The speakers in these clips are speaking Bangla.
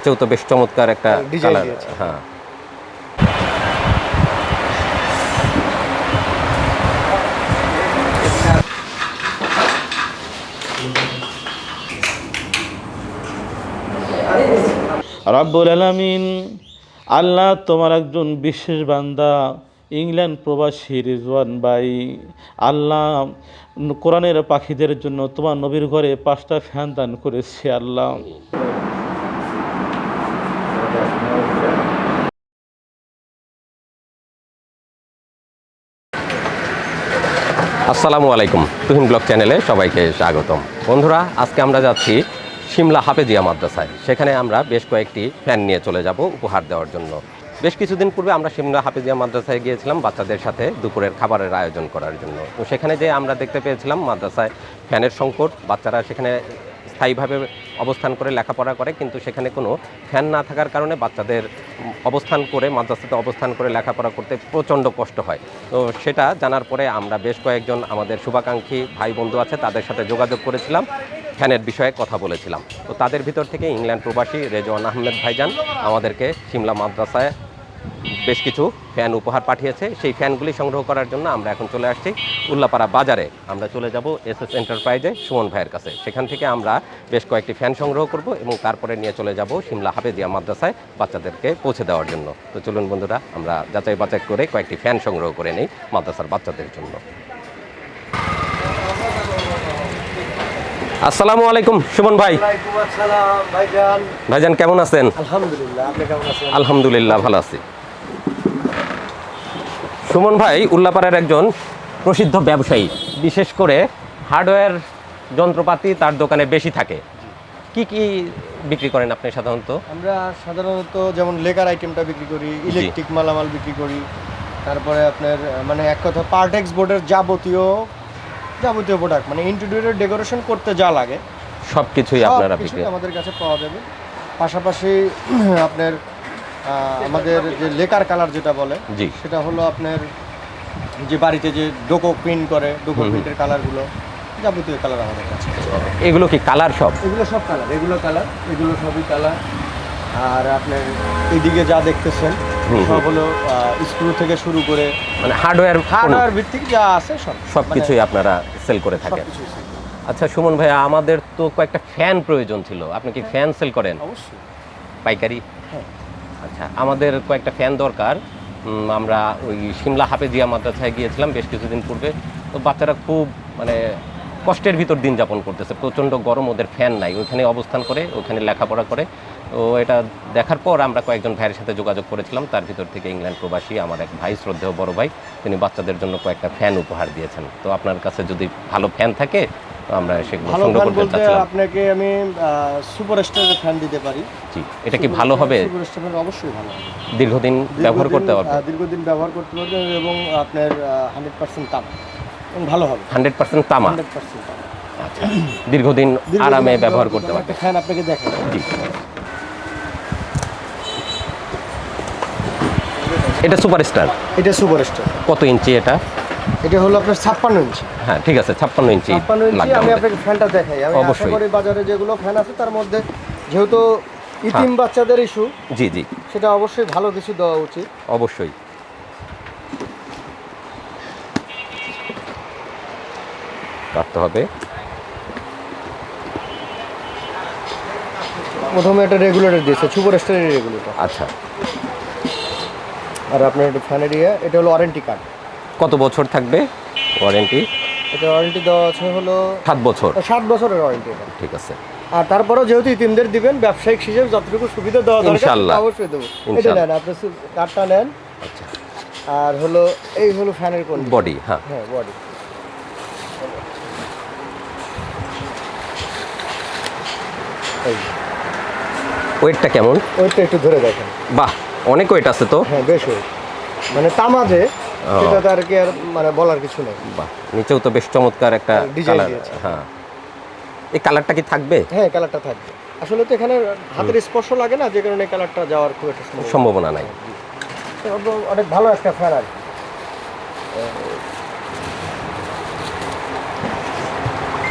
নিচেও তো বেশ চমৎকার একটা কালার হ্যাঁ। রাব্বুল আলামিন আল্লাহ তোমার একজন বিশেষ বান্দা ইংল্যান্ড প্রবাসী রিজওয়ান ভাই আল্লাহ কোরআনের পাখিদের জন্য তোমার নবীর ঘরে পাঁচটা ফ্যান দান করেছে আল্লাহ। আসসালামু আলাইকুম। তুহিন ব্লগ চ্যানেলে সবাইকে স্বাগতম। বন্ধুরা, আজকে আমরা যাচ্ছি সিমলা হাফেজিয়া মাদ্রাসায়। সেখানে আমরা বেশ কয়েকটি ফ্যান নিয়ে চলে যাব উপহার দেওয়ার জন্য। বেশ কিছুদিন পূর্বে আমরা সিমলা হাফেজিয়া মাদ্রাসায় গিয়েছিলাম বাচ্চাদের সাথে দুপুরের খাবারের আয়োজন করার জন্য। তো সেখানে যে আমরা দেখতে পেয়েছিলাম মাদ্রাসায় ফ্যানের সংকট, বাচ্চারা সেখানে স্থায়ীভাবে অবস্থান করে লেখাপড়া করে, কিন্তু সেখানে কোনো ফ্যান না থাকার কারণে বাচ্চাদের অবস্থান করে, মাদ্রাসাতে অবস্থান করে লেখাপড়া করতে প্রচণ্ড কষ্ট হয়। তো সেটা জানার পরে আমরা বেশ কয়েকজন আমাদের শুভাকাঙ্ক্ষী ভাই বন্ধু আছে, তাদের সাথে যোগাযোগ করেছিলাম, ফ্যানের বিষয়ে কথা বলেছিলাম। তো তাদের ভিতর থেকে ইংল্যান্ড প্রবাসী রেজওয়ান আহমেদ ভাইজান আমাদেরকে সিমলা মাদ্রাসায় বেশ কিছু ফ্যান উপহার পাঠিয়েছে। সেই ফ্যানগুলি সংগ্রহ করার জন্য আমরা এখন চলে আসছি উল্লাপাড়া বাজারে। আমরা চলে যাব এস এস এন্টারপ্রাইজে সুমন ভাইয়ের কাছে। সেখান থেকে আমরা বেশ কয়েকটি ফ্যান সংগ্রহ করব এবং তারপরে নিয়ে চলে যাব সিমলা হাফেজিয়া মাদ্রাসায় বাচ্চাদেরকে পৌঁছে দেওয়ার জন্য। তো চলুন বন্ধুরা, আমরা যাচাই বাচাই করে কয়েকটি ফ্যান সংগ্রহ করে নিই মাদ্রাসার বাচ্চাদের জন্য। আসসালামু আলাইকুম সুমন ভাই। আসসালাম ভাইজান। ভাইজান কেমন আছেন? আলহামদুলিল্লাহ আছেন? আলহামদুলিল্লাহ ভালো আছি। সুমন ভাই উল্লাপাড়ার একজন প্রসিদ্ধ ব্যবসায়ী। বিশেষ করে হার্ডওয়্যার যন্ত্রপাতি তার দোকানে বেশি থাকে। কি কি বিক্রি করেন আপনি সাধারণত? আমরা সাধারণত যেমন লেকার আইটেমটা বিক্রি করি ইলেকট্রিক মালামাল বিক্রি করি। তারপরে আপনার মানে এক কথা পার্টেক্স বোর্ডের যাবতীয় যাবতীয় প্রোডাক্ট মানে ইন্টেরিয়রের ডেকোরেশন করতে যা লাগে সব কিছুই আপনারা আমাদের কাছে পাওয়া যাবে। পাশাপাশি আপনার আমাদের যে লেকার কালার যেটা বলে সেটা হলো আপনার যে বাড়িতে যে ডোকো প্রিন্ট করে ডোকো প্রিন্টের কালারগুলো যাবতীয় কালার আমাদের কাছে। এগুলো কি কালার সব? এগুলো সব কালার এগুলো কালার এগুলো সবই কালার আর আপনার এইদিকে যা দেখতেছেন সব হলো স্ক্রু থেকে শুরু করে মানে হার্ডওয়্যার হার্ডওয়্যার ভিত্তিক যা আছে সব সব কিছুই আপনারা সেল করে থাকেন। আচ্ছা সুমন ভাই আমাদের তো কয়েকটা ফ্যান প্রয়োজন ছিল। আপনি কি ফ্যান সেল করেন? অবশ্যই। পাইকারি? হ্যাঁ। আচ্ছা আমাদের কয়েকটা ফ্যান দরকার। আমরা ওই সিমলা হাফেজিয়া মাদ্রাসায় গিয়েছিলাম বেশ কিছুদিন পূর্বে। তো বাচ্চারা খুব মানে কষ্টের ভিতর দিন যাপন করতেছে। প্রচণ্ড গরম ওদের ফ্যান নাই। ওইখানে অবস্থান করে ওখানে লেখাপড়া করে। তো এটা দেখার পর আমরা কয়েকজন ভাইয়ের সাথে যোগাযোগ করেছিলাম। তার ভিতর থেকে ইংল্যান্ড প্রবাসী আমার এক ভাই শ্রদ্ধেয় বড় ভাই তিনি বাচ্চাদের জন্য কয়েকটা ফ্যান উপহার দিয়েছেন। তো আপনার কাছে যদি ভালো ফ্যান থাকে তো আমরা সেগুলো সংগ্রহ করতে চাচ্ছিলাম। আপনাকে আমি সুপার স্টারের ফ্যান দিতে পারি। জি এটা কি ভালো হবে? অবশ্যই ভালো হবে। দীর্ঘদিন ব্যবহার করতে পারবে দীর্ঘদিন ব্যবহার করতে পারবেন এবং আপনার হান্ড্রেড পার্সেন্ট তাপ ভালো হবে। হান্ড্রেড পার্সেন্ট তামা? হান্ড্রেড পার্সেন্ট তাপ আচ্ছা দীর্ঘদিন আরামে ব্যবহার করতে পারবে ফ্যান আপনাকে দেখাই জি। এটা সুপারস্টার? এটা সুপার স্টার কত ইঞ্চি এটা? এটা হলো আপনার ছাপ্পান্ন ইঞ্চি। হ্যাঁ ঠিক আছে ছাপ্পান্ন ইঞ্চি ছাপ্পান্ন ইঞ্চি আমি। আপনাকে ফ্যানটা দেখাই। আমি আশা অবশ্যই। করি বাজারে যেগুলো ফ্যান আছে তার মধ্যে যেহেতু ইতিম বাচ্চাদের ইস্যু জি জি। সেটা অবশ্যই ভালো কিছু দেওয়া উচিত। অবশ্যই। কাটতে হবে। প্রথমে একটা রেগুলেটর দিয়েছে সুপার স্টারের রেগুলেটর আচ্ছা। আর আপনার একটা ফ্যানের ইয়ে এটা হলো ওয়ারেন্টি কার্ড কত বছর থাকবে ওয়ারেন্টি এটা ওয়ারেন্টি দেওয়া আছে হলো সাত বছর। সাত বছরের ওয়ারেন্টি এটা। ঠিক আছে। আর তারপরেও যেহেতু ইতিমদের দিবেন ব্যবসায়িক হিসেবে যতটুকু সুবিধা দেওয়া দরকার। অবশ্যই দেবো। এটা নেন আপনি কার্ডটা নেন। আচ্ছা। আর হলো এই হলো ফ্যানের কোন বডি হ্যাঁ। হ্যাঁ বডি ওয়েটটা কেমন? ওয়েটটা একটু ধরে দেখেন। বাহ অনেক ওয়েট আছে তো? হ্যাঁ বেশ ওই মানে তামা যে। সেটা তার কি আর মানে বলার কিছু নেই। বাহ নিচেও তো বেশ চমৎকার একটা ডিজাইন কালার হ্যাঁ। এই কালারটা কি থাকবে? হ্যাঁ কালারটা থাকবে। আসলে তো এখানে হাতের স্পর্শ লাগে না যে কারণে কালারটা যাওয়ার খুব একটা সম্ভাবনা নাই। তবে অনেক ভালো একটা ফ্যান আর।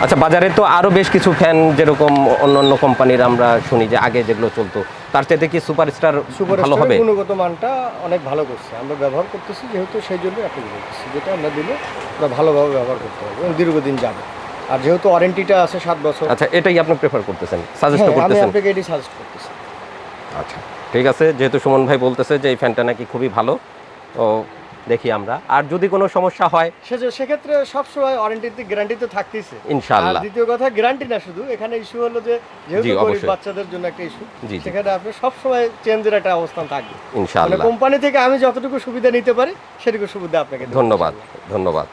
আচ্ছা বাজারে তো আরও বেশ কিছু ফ্যান যেরকম অন্য অন্য কোম্পানির আমরা শুনি যে আগে যেগুলো চলতো তার চাইতে কি সুপারস্টার সুপার ভালো হবে? গুণগত মানটা অনেক ভালো করছে। আমরা ব্যবহার করতেছি যেহেতু সেই জন্য আপনাকে বলতেছি যেটা আমরা দিলে আমরা ভালোভাবে ব্যবহার করতে হবে এবং দীর্ঘদিন যাবে। আর যেহেতু ওয়ারেন্টিটা আছে সাত বছর। আচ্ছা এটাই আপনি প্রেফার করতেছেন? সাজেস্ট করতেছেন আমি আপনাকে এটি সাজেস্ট করতেছি। আচ্ছা ঠিক আছে। যেহেতু সুমন ভাই বলতেছে যে এই ফ্যানটা নাকি খুবই ভালো তো দেখি আমরা। আর যদি কোনো সমস্যা হয় সে সেক্ষেত্রে সবসময় ওয়ারেন্টিতে গ্যারান্টি তো থাকতেইছে। ইনশাআল্লাহ। দ্বিতীয় কথা গ্যারান্টি না শুধু এখানে ইস্যু হলো যে যেহেতু গরিব বাচ্চাদের জন্য একটা ইস্যু। সেখানে আপনি সবসময় চেঞ্জের একটা অবস্থান থাকবে। মানে ইনশাআল্লাহ কোম্পানি থেকে আমি যতটুকু সুবিধা নিতে পারি সেটুকু সুবিধা আপনাকে। ধন্যবাদ ধন্যবাদ।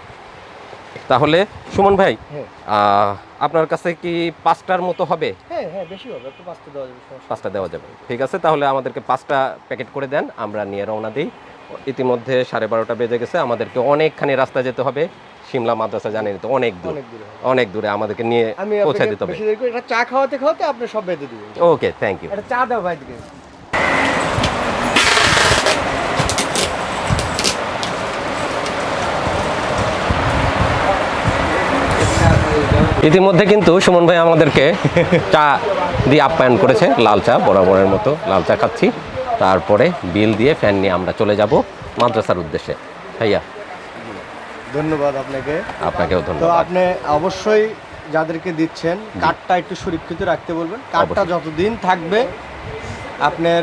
তাহলে সুমন ভাই হ্যাঁ। আপনার কাছে কি পাঁচটার মতো হবে? হ্যাঁ হ্যাঁ বেশি হবে একটু পাঁচটা দেওয়া যাবে পাঁচটা দেওয়া যাবে। ঠিক আছে তাহলে আমাদেরকে পাঁচটা প্যাকেট করে দেন আমরা নিয়ে রওনা দিই। ইতিমধ্যে সাড়ে বারোটা বেজে গেছে। আমাদেরকে অনেকখানি রাস্তা যেতে হবে। সিমলা মাদ্রাসা জানেন তো অনেক দূর। অনেক দূরে আমাদেরকে নিয়ে পৌঁছে দিতে হবে। চা খাওয়াতে খাওয়াতে আপনি সব বেঁধে দিবেন। ওকে থ্যাংক ইউ চা দাও ভাই ইতিমধ্যে কিন্তু সুমন ভাই আমাদেরকে চা দিয়ে আপ্যায়ন করেছে লাল চা বরাবরের মতো লাল চা খাচ্ছি। তারপরে বিল দিয়ে ফ্যান নিয়ে আমরা চলে যাব মাদ্রাসার উদ্দেশ্যে। ভাইয়া। ধন্যবাদ আপনাকে। আপনাকেও তো ধন্যবাদ। আপনি অবশ্যই যাদেরকে দিচ্ছেন কার্ডটা একটু সুরক্ষিত রাখতে বলবেন। কার্ডটা যতদিন থাকবে আপনার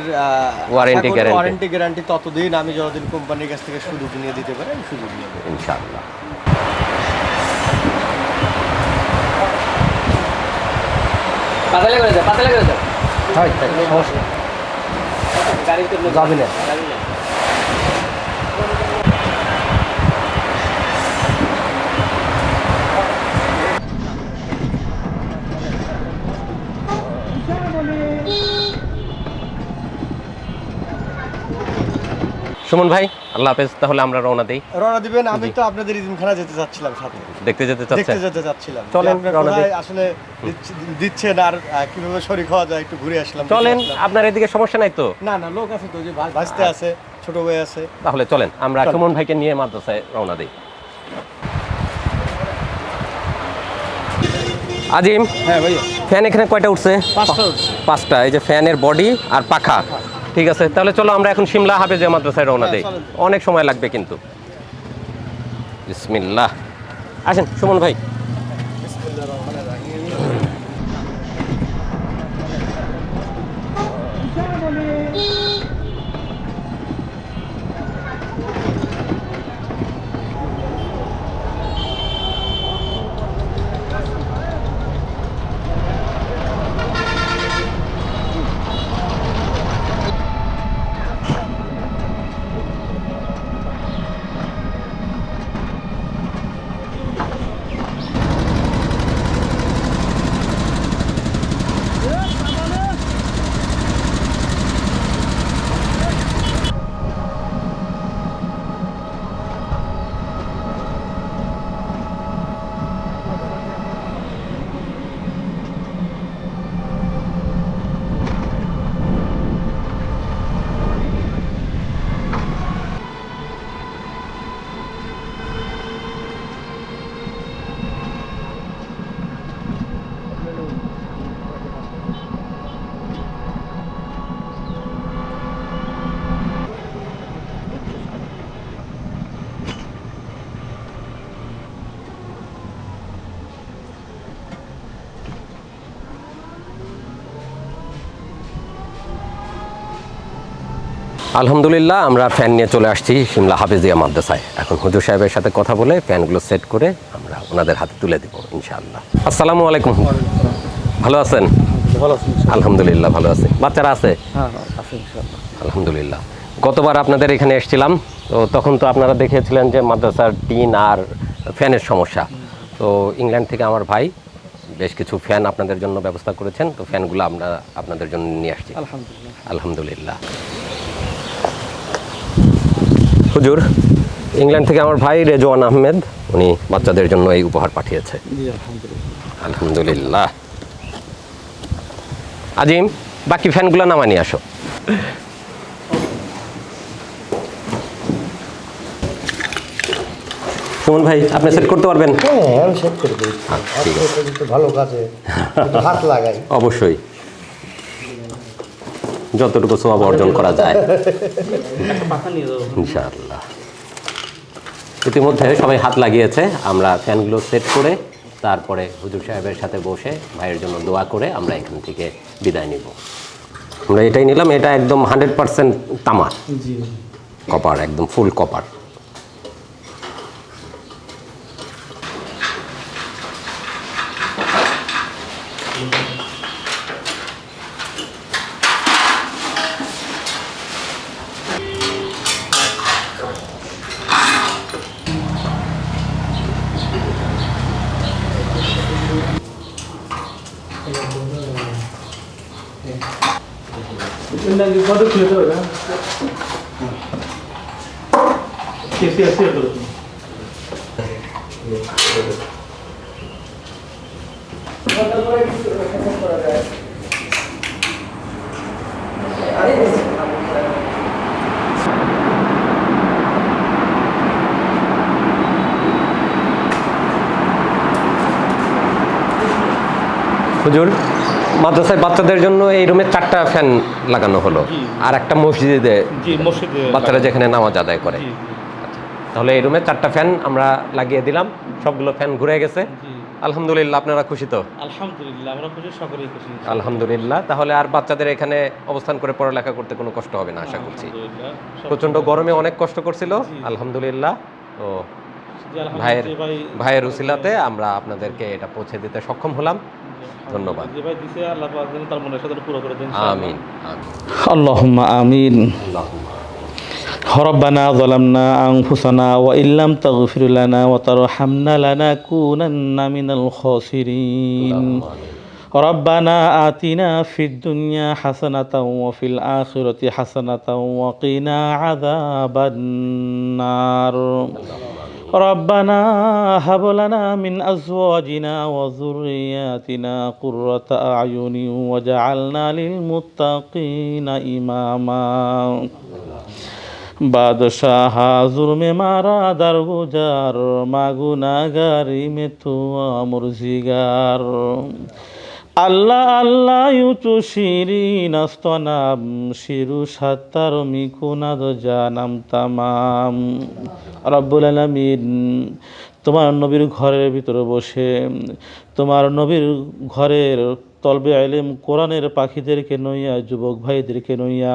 ওয়ারেন্টি guarantee। ওয়ারেন্টি গ্যারান্টি ততদিন আমি যতদিন কোম্পানির কাছ থেকে সুযোগ নিয়ে দিতে পারি আমি সুযোগ নিয়ে দেবো ইনশাআল্লাহ। পাতালে করে দাও পাতালে করে দাও হয় সমস্যা যাবি না। সুমন ভাই আল্লাহ হাফেজ তাহলে আমরা রওনা দিই। রওনা দিবেন আমি তো আপনাদের ইজিমখানা যেতে চাচ্ছিলাম সাথে। দেখতে যেতে দেখতে যেতে চাচ্ছিলাম। চলেন, রওনা দিই। আসলে দিচ্ছ- দিচ্ছেন আর কীভাবে শরীর খাওয়া যায় একটু ঘুরে আসলাম। চলেন আপনার এদিকে সমস্যা নাই তো? না না লোক আছে তো যে ভাই- ভাজতে আছে ছোট ভাই আছে। তাহলে চলেন আমরা। সুমন ভাইকে নিয়ে মাদ্রাসায় রওনা দিই। আজিম হ্যাঁ ভাই ফ্যান এখানে কয়টা উঠছে? পাঁচটা উঠছে। পাঁচটা এই যে ফ্যানের বডি আর পাখা। ঠিক আছে তাহলে চলো আমরা এখন সিমলা হাফেজে মাদ্রাসায় রওনা দেয় অনেক সময় লাগবে কিন্তু। বিসমিল্লাহ। আসেন সুমন ভাই। আলহামদুলিল্লাহ আমরা ফ্যান নিয়ে চলে আসছি সিমলা হাফেজিয়া মাদ্রাসায়। এখন হুজুর সাহেবের সাথে কথা বলে ফ্যানগুলো সেট করে আমরা ওনাদের হাতে তুলে দেবো ইনশাআল্লাহ। আসসালামু আলাইকুম। ভালো আছেন? আলহামদুলিল্লাহ ভালো আছে। বাচ্চারা আছে? হ্যাঁ আলহামদুলিল্লাহ। গতবার আপনাদের এখানে এসেছিলাম তো তখন তো আপনারা দেখেছিলেন যে মাদ্রাসার টিন আর ফ্যানের সমস্যা। তো ইংল্যান্ড থেকে আমার ভাই বেশ কিছু ফ্যান আপনাদের জন্য ব্যবস্থা করেছেন তো ফ্যানগুলো আমরা আপনাদের জন্য নিয়ে আসছি। আলহামদুলিল্লাহ। আলহামদুলিল্লাহ। হুজুর ইংল্যান্ড থেকে আমার ভাই রেজওয়ান আহমেদ উনি বাচ্চাদের জন্য এই উপহার পাঠিয়েছে। আলহামদুলিল্লাহ। আজিম বাকি ফ্যানগুলো নামা নিয়ে আসো। সুমন ভাই আপনি সেট করতে পারবেন? হ্যাঁ আমি সেট করে দিই ভালো কাজে হাত লাগাই। অবশ্যই। যতটুকু সব অর্জন করা যায়। ইনশাআল্লাহ। ইতিমধ্যে সবাই হাত লাগিয়েছে। আমরা ফ্যানগুলো সেট করে তারপরে হুজুর সাহেবের সাথে বসে ভাইয়ের জন্য দোয়া করে আমরা এখান থেকে বিদায় নিব। আমরা এটাই নিলাম এটা একদম হান্ড্রেড পার্সেন্ট তামা কপার একদম ফুল কপার কত খুলে দেবে না কেসি আছে এগুলো হুজুর মাদ্রাসায় বাচ্চাদের জন্য এই রুমে চারটা ফ্যান লাগানো হলো আর একটা মসজিদে মসজিদে বাচ্চারা যেখানে নামাজ আদায় করে। তাহলে এই রুমে চারটা ফ্যান আমরা লাগিয়ে দিলাম সবগুলো ফ্যান ঘুরে গেছে। আলহামদুলিল্লাহ আপনারা খুশি তো? আলহামদুলিল্লাহ আলহামদুলিল্লাহ তাহলে আর বাচ্চাদের এখানে অবস্থান করে পড়ালেখা করতে কোনো কষ্ট হবে না আশা করছি। প্রচণ্ড গরমে অনেক কষ্ট করছিল। আলহামদুলিল্লাহ তো ভাইয়ের ভাইয়ের রুসিলাতে আমরা আপনাদেরকে এটা পৌঁছে দিতে সক্ষম হলাম। ধন্যবাদ। আমিন আমিন। আমিন। آمين আল্লাহুম্মা ربنا ظلمنا أنفسنا وإن لم تغفر لنا وترحمنا لنكونن من الخاسرين ربنا آتنا في الدنيا حسنة وفي الآخرة حسنة وقنا عذاب النار ربنا هب لنا من أزواجنا وذرياتنا قرة أعين وجعلنا للمتقين إماما বাদশাহ জুরমে মারা দারগুজার মাগুনাগারি মেতুয়া মুরজিগার আল্লাহ আল্লাহ ইউটু শিরি নাস্তনাম শিরু সাত্তার মিকুনাদ জানাম তামাম। রব্বুল আলামিন, তোমার নবীর ঘরের ভিতরে বসে, তোমার নবীর ঘরের তলবে আইলেম কোরআনের পাখিদেরকে নইয়া, যুবক ভাইদেরকে নইয়া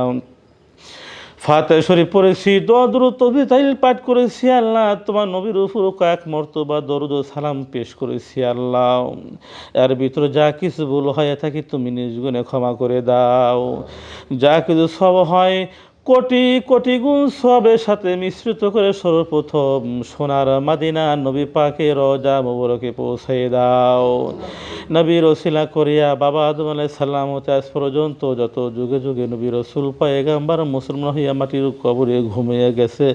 ফাতে শরীফ পড়েছি দরুদ তবি তাইল পাঠ করেছি, আল্লাহ তোমার নবীর উপর কয়েক মর্তবা দরুদ সালাম পেশ করেছি, আল্লাহ। এর ভিতরে যা কিছু ভুল হয়ে থাকি তুমি নিজগুণে ক্ষমা করে দাও। যা কিছু সব হয় কোটি কোটি গুণ সবের সাথে মিশ্রিত করে সর্বপ্রথম সোনার মাদিনা নবী পাকে রজা মোবরকে পৌঁছে দাও। নবী রসিলা করিয়া বাবা আদম আলাই সাল্লাম হতে আজ পর্যন্ত যত যুগে যুগে নবী রসুল পায়গাম্বার মুসলমান হইয়া মাটির কবরে ঘুমিয়ে গেছে।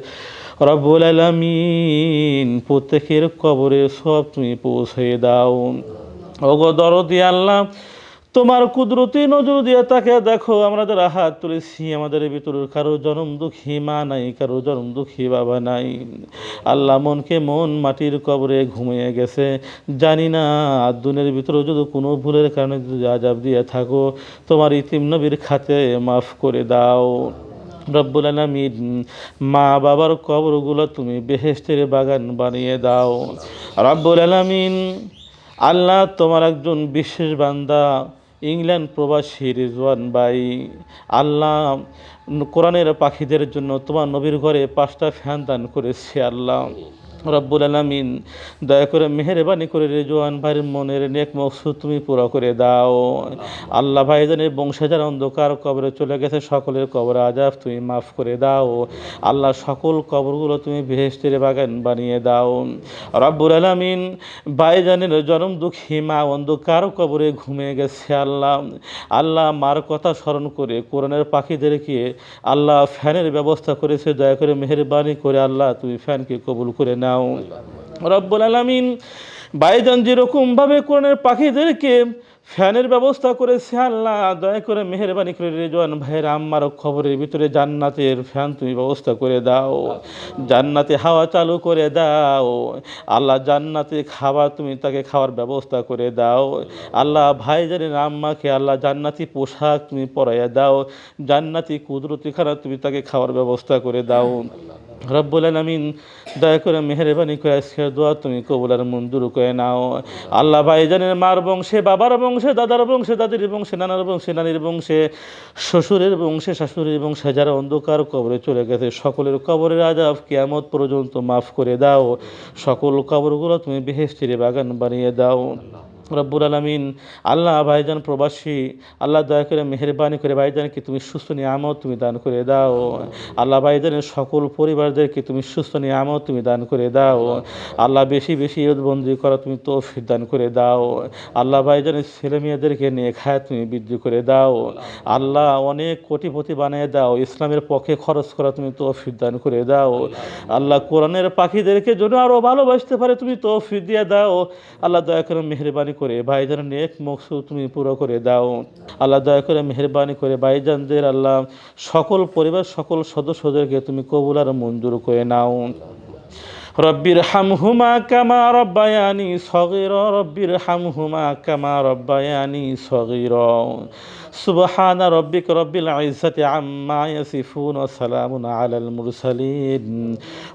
রব্বুল আলামিন প্রত্যেকের কবরে সব তুমি পৌঁছে দাও। ওগো দরদি আল্লাহ তোমার কুদরতি নজর দিয়ে তাকে দেখো, আমরা যারা হাত তুলেছি, আমাদের ভিতরে কারও জনম দুঃখী মা নাই, কারও জনম দুঃখী বাবা নাই। আল্লাহ মনকে মন মাটির কবরে ঘুমিয়ে গেছে। জানি না, আদুনের ভিতরে যদি কোনো ভুলের কারণে যদি আজাব দিয়ে থাকো, তোমার ইতিম নবীর খাতে মাফ করে দাও। রব্বুল আলামিন, মা বাবার কবরগুলো তুমি বেহেস্তের বাগান বানিয়ে দাও। রব্বুল আলামিন, আল্লাহ তোমার একজন বিশেষ বান্দা। ইংল্যান্ড প্রবাসী রিজওয়ান ভাই, আল্লাহ কোরআনের পাখিদের জন্য তোমার নবীর ঘরে পাঁচটা ফ্যান দান করেছে, আল্লাহ। রব্বুল আলামিন, দয়া করে মেহরবানি করে রেজওয়ান ভাইয়ের মনের নেক মকসুদ তুমি পুরো করে দাও। আল্লাহ ভাইজানের বংশাজার অন্ধকার কবরে চলে গেছে, সকলের কবর আজাব তুমি মাফ করে দাও। আল্লাহ সকল কবরগুলো তুমি বেহেস্তের বাগান বানিয়ে দাও। রব্বুল আলামিন, ভাইজানের জনম দুঃখী মা অন্ধকার কবরে ঘুমে গেছে আল্লাহ। আল্লাহ মার কথা স্মরণ করে কোরআনের পাখিদেরকে আল্লাহ ফ্যানের ব্যবস্থা করেছে। দয়া করে মেহরবানি করে আল্লাহ তুমি ফ্যানকে কবুল করে নাও। রব্বুল আলামিন ভাইজান যেরকমভাবে কোরআনের পাখিদেরকে ফ্যানের ব্যবস্থা করেছে, আল্লাহ দয়া করে মেহরবানি করে রেজওয়ান ভাইয়ের আম্মার খবরের ভিতরে জান্নাতের ফ্যান তুমি ব্যবস্থা করে দাও, জান্নাতে হাওয়া চালু করে দাও, আল্লাহ জান্নাতে খাবার তুমি তাকে খাওয়ার ব্যবস্থা করে দাও, আল্লাহ ভাইজানের আম্মাকে আল্লাহ জান্নাতি পোশাক তুমি পরাইয়া দাও, জান্নাতি কুদরতি খানা তুমি তাকে খাওয়ার ব্যবস্থা করে দাও। রব্বুল আলমিন, দয়া করে মেহরবানি করে আজকের দোয়া তুমি কবুল আর মঞ্জুর করে নাও। আল্লাহ ভাইজানের মার বংশে, বাবার বংশে, দাদার বংশে, দাদির বংশে, নানার বংশে, নানির বংশে, শ্বশুরের বংশে, শাশুড়ির বংশে, যারা অন্ধকার কবরে চলে গেছে, সকলের কবরের আজাব কিয়ামত পর্যন্ত মাফ করে দাও। সকল কবরগুলো তুমি বেহেস্তির বাগান বানিয়ে দাও। রব্বুল আলমিন, আল্লাহ ভাইজান প্রবাসী, আল্লাহ দয়া করে মেহরবানি করে ভাইজানকে তুমি সুস্থ নিয়ামত তুমি দান করে দাও। আল্লাহ ভাইজানের সকল পরিবারদেরকে তুমি সুস্থ নিয়ামত তুমি দান করে দাও। আল্লাহ বেশি বেশি ঈদবন্দি করা তুমি তৌফিক দান করে দাও। আল্লাহ ভাইজানের ছেলে মেয়েদেরকে নিয়ে খায় তুমি বৃদ্ধি করে দাও। আল্লাহ অনেক কোটিপতি বানিয়ে দাও। ইসলামের পক্ষে খরচ করা তুমি তৌফিক দান করে দাও। আল্লাহ কোরআনের পাখিদেরকে যেন আরও ভালোবাসতে পারে তুমি তৌফিক দিয়ে দাও। আল্লাহ দয়া করে মেহরবানি করে ভাইজান নেক মকসুদ তুমি পুরো করে দাও। আল্লাহ দয়া করে মেহরবানি করে, ভাইজানদের আল্লাহ সকল পরিবার, সকল সদস্যদেরকে তুমি কবুল আর মঞ্জুর করে নাও। রব্বির হামহুমা কামা রব্বায়ানি সগির রব্বির হামহুমা কামা রব্বায়ানি সগির সুবহান রব্বিক রব্বিল ইজ্জাতি আম্মা ইয়াসিফুন ওয়া সালামুন আলাল মুরসালিন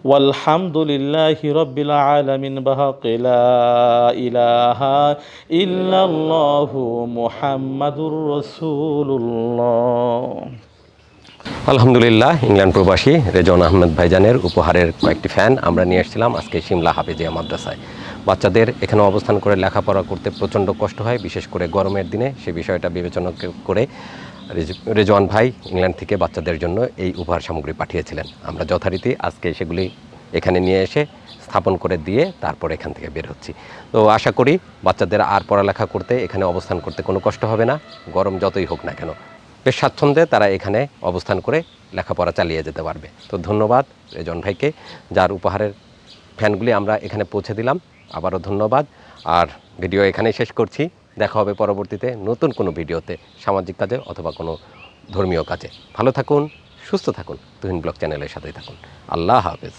ওয়ালহামদুলিল্লাহি রব্বিল আলামিন বাহাক লা ইলাহা ইল্লাল্লাহু মুহাম্মাদুর রাসূলুল্লাহ আলহামদুলিল্লাহ, ইংল্যান্ড প্রবাসী রেজন আহমেদ ভাইজানের উপহারের কয়েকটি ফ্যান আমরা নিয়ে এসেছিলাম আজকে সিমলা হাফেজিয়া মাদ্রাসায়। বাচ্চাদের এখানে অবস্থান করে লেখাপড়া করতে প্রচণ্ড কষ্ট হয়, বিশেষ করে গরমের দিনে। সে বিষয়টা বিবেচনা করে রেজ- রেজওয়ান ভাই ইংল্যান্ড থেকে বাচ্চাদের জন্য এই উপহার সামগ্রী পাঠিয়েছিলেন। আমরা যথারীতি আজকে সেগুলি এখানে নিয়ে এসে স্থাপন করে দিয়ে তারপর এখান থেকে বের হচ্ছি। তো আশা করি বাচ্চাদের আর পড়ালেখা করতে এখানে অবস্থান করতে কোনো কষ্ট হবে না। গরম যতই হোক না কেন। বেশ স্বাচ্ছন্দ্যে তারা এখানে অবস্থান করে লেখাপড়া চালিয়ে যেতে পারবে। তো ধন্যবাদ রেজন ভাইকে, যার উপহারের ফ্যানগুলি আমরা এখানে পৌঁছে দিলাম। আবারও ধন্যবাদ। আর ভিডিও এখানেই শেষ করছি। দেখা হবে পরবর্তীতে নতুন কোনো ভিডিওতে সামাজিক কাজে অথবা কোনো ধর্মীয় কাজে। ভালো থাকুন, সুস্থ থাকুন। তুহিন ব্লগ চ্যানেলের সাথেই থাকুন। আল্লাহ হাফেজ।